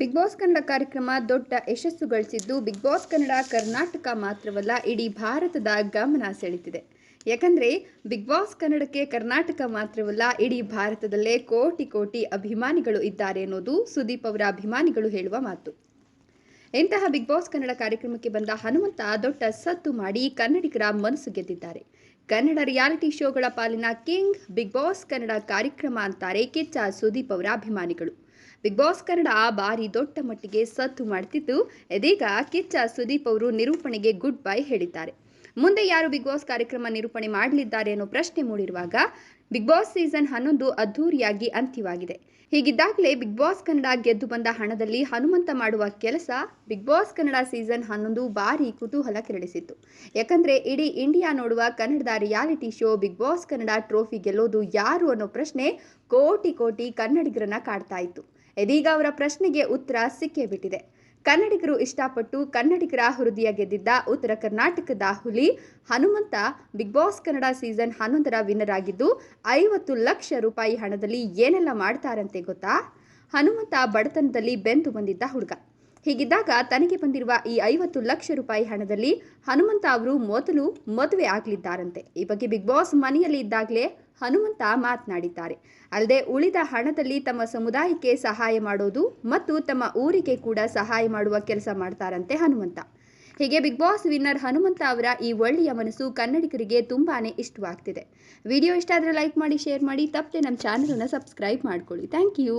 Big Boss Kannada ಕಾರ್ಯಕ್ರಮ ದೊಡ್ಡ ಯಶಸ್ಸು ಗಳಿಸಿದ್ದು ಬಿಗ್ ಬಾಸ್ ಕನ್ನಡ ಕರ್ನಾಟಕ ಮಾತ್ರವಲ್ಲ, ಇಡೀ ಭಾರತದ ಗಮನ ಸೆಳೆತಿದೆ ಯಾಕಂದರೆ, ಬಿಗ್ ಬಾಸ್ ಕನ್ನಡಕ್ಕೆ ಕರ್ನಾಟಕ ಮಾತ್ರವಲ್ಲ, ಇಡೀ ಭಾರತದಲ್ಲೇ ಕೋಟಿ ಕೋಟಿ ಅಭಿಮಾನಿಗಳು ಇದ್ದಾರೆ ಅನ್ನೋದು ಸುದೀಪ್ ಅವರ ಅಭಿಮಾನಿಗಳು ಹೇಳುವ ಮಾತು. ಇಂತಹ ಬಿಗ್ ಬಾಸ್ ಕನ್ನಡ ಕಾರ್ಯಕ್ರಮಕ್ಕೆ ಬಂದ ಹನುಮಂತ ದೊಡ್ಡ ಸತ್ತು ಮಾಡಿ ಕನ್ನಡಿಗರ ಮನಸ್ಸು ಗೆದ್ದಿದ್ದಾರೆ. ಕನ್ನಡ ರಿಯಾಲಿಟಿ ಶೋಗಳ ಪಾಲಿನ ಕಿಂಗ್ ಬಿಗ್ ಬಾಸ್ ಕನ್ನಡ ಕಾರ್ಯಕ್ರಮ ಅಂತಾರೆ ಕಿಚ್ಚ ಸುದೀಪ್ ಅವರ ಅಭಿಮಾನಿಗಳು. ಬಿಗ್ ಬಾಸ್ ಕನ್ನಡ ಆ ಬಾರಿ ದೊಡ್ಡ ಮಟ್ಟಿಗೆ ಸದ್ದು ಮಾಡ್ತಿದ್ದು ಇದೀಗ ಕಿಚ್ಚ ಸುದೀಪ್ ಅವರು ನಿರೂಪಣೆಗೆ ಗುಡ್ ಬೈ ಹೇಳಿದ್ದಾರೆ. ಮುಂದೆ ಯಾರು ಬಿಗ್ ಬಾಸ್ ಕಾರ್ಯಕ್ರಮ ನಿರೂಪಣೆ ಮಾಡಲಿದ್ದಾರೆ ಅನ್ನೋ ಪ್ರಶ್ನೆ ಮೂಡಿರುವಾಗ ಬಿಗ್ ಬಾಸ್ ಸೀಸನ್ ಹನ್ನೊಂದು ಅದ್ಧೂರಿಯಾಗಿ ಅಂತ್ಯವಾಗಿದೆ. ಹೀಗಿದ್ದಾಗಲೇ ಬಿಗ್ ಬಾಸ್ ಕನ್ನಡ ಗೆದ್ದು ಬಂದ ಹಣದಲ್ಲಿ ಹನುಮಂತ ಮಾಡುವ ಕೆಲಸ ಬಿಗ್ ಬಾಸ್ ಕನ್ನಡ ಸೀಸನ್ ಹನ್ನೊಂದು ಭಾರಿ ಕುತೂಹಲ ಕೆರಳಿಸಿತ್ತು. ಯಾಕಂದ್ರೆ ಇಡೀ ಇಂಡಿಯಾ ನೋಡುವ ಕನ್ನಡದ reality show Bigg Boss Kannada trophy ಗೆಲ್ಲೋದು ಯಾರು ಅನ್ನೋ ಪ್ರಶ್ನೆ ಕೋಟಿ ಕೋಟಿ ಕನ್ನಡಿಗರನ್ನ ಕಾಡ್ತಾ ಇತ್ತು. ಇದೀಗ ಅವರ ಪ್ರಶ್ನೆಗೆ ಉತ್ತರ ಸಿಕ್ಕೇ ಬಿಟ್ಟಿದೆ. ಕನ್ನಡಿಗರು ಇಷ್ಟಪಟ್ಟು ಕನ್ನಡಿಗರ ಹೃದಯ ಗೆದ್ದಿದ್ದ ಉತ್ತರ ಕರ್ನಾಟಕದ ಹುಲಿ Hanumantha Bigg Boss Kannada season ಹನ್ನೊಂದರ ವಿನ್ನರ್ ಆಗಿದ್ದು ಐವತ್ತು ಲಕ್ಷ ರೂಪಾಯಿ ಹಣದಲ್ಲಿ ಏನೆಲ್ಲ ಮಾಡ್ತಾರಂತೆ ಗೊತ್ತಾ? ಹನುಮಂತ ಬಡತನದಲ್ಲಿ ಬೆಂದು ಬಂದಿದ್ದ ಹುಡುಗ. ಹೀಗಿದ್ದಾಗ ತನಗೆ ಬಂದಿರುವ ಈ ಐವತ್ತು ಲಕ್ಷ ರೂಪಾಯಿ ಹಣದಲ್ಲಿ ಹನುಮಂತ ಅವರು ಮೊದಲು ಮದುವೆ ಆಗಲಿದ್ದಾರಂತೆ. ಈ ಬಗ್ಗೆ ಬಿಗ್ ಬಾಸ್ ಮನೆಯಲ್ಲಿ ಇದ್ದಾಗಲೇ ಹನುಮಂತ ಮಾತನಾಡಿದ್ದಾರೆ. ಅಲ್ಲದೆ ಉಳಿದ ಹಣದಲ್ಲಿ ತಮ್ಮ ಸಮುದಾಯಕ್ಕೆ ಸಹಾಯ ಮಾಡೋದು ಮತ್ತು ತಮ್ಮ ಊರಿಗೆ ಕೂಡ ಸಹಾಯ ಮಾಡುವ ಕೆಲಸ ಮಾಡ್ತಾರಂತೆ ಹನುಮಂತ. ಹೀಗೆ ಬಿಗ್ ಬಾಸ್ ವಿನ್ನರ್ ಹನುಮಂತ ಅವರ ಈ ಒಳ್ಳೆಯ ಮನಸ್ಸು ಕನ್ನಡಿಗರಿಗೆ ತುಂಬಾನೇ ಇಷ್ಟವಾಗ್ತಿದೆ. ವಿಡಿಯೋ ಇಷ್ಟ ಆದರೆ ಲೈಕ್ ಮಾಡಿ, ಶೇರ್ ಮಾಡಿ, ತಪ್ಪದೆ ನಮ್ಮ ಚಾನಲನ್ನು ಸಬ್ಸ್ಕ್ರೈಬ್ ಮಾಡ್ಕೊಳ್ಳಿ. Thank you.